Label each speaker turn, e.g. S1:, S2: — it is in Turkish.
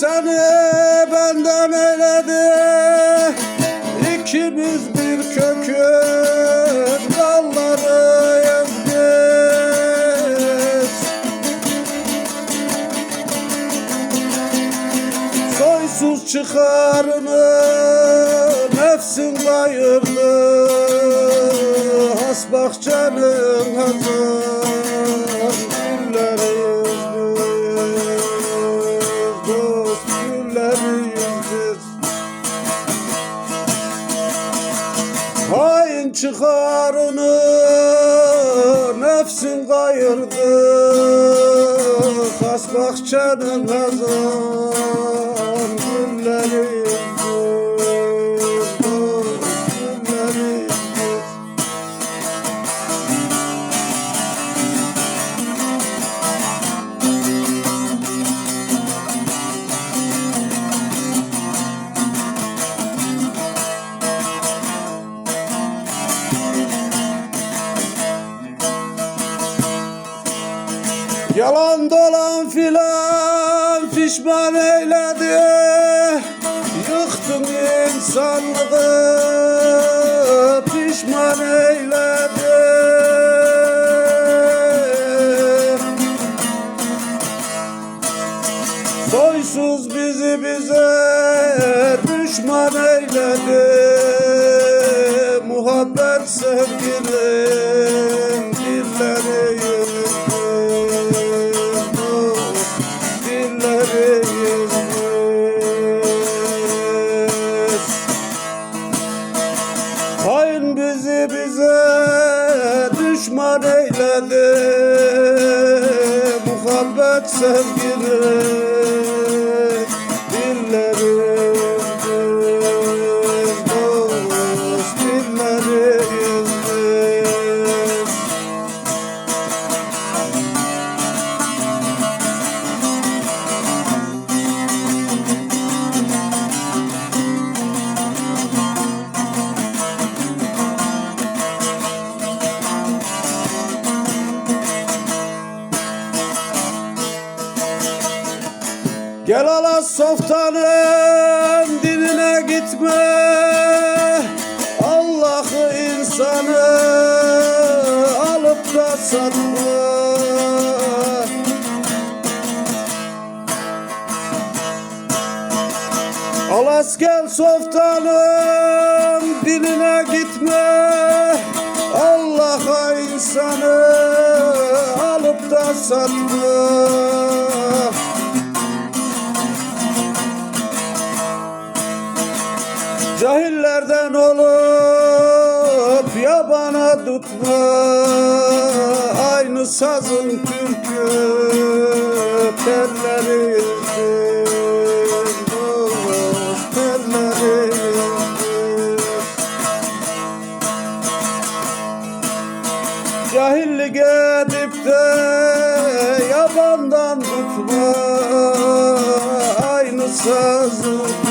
S1: seni benden eyledi İkimiz bir kökün dallarıyız biz Soysuz çıkarını nefsin kayırdı Has bahçenin hazır Hain çıkarını nefsin kayırdı. Has bahçenin hazan Yalan dolan filan pişman eyledi. Yıktın insanlığı pişman eyledi. Soysuz bizi bize düşman eyledi. Muhabbet sevginin eyledi Muhabbet sevgini Gel ala softanın diline gitme. Allah'ı insanı alıp da satma. Alas gel softanın diline gitme. Allah'a insanı alıp da satma olup yabana tutma Aynı sazın türkü telleri yüzdür Dost telleri yüzdür Cahillik edip de yabandan tutma Aynı sazı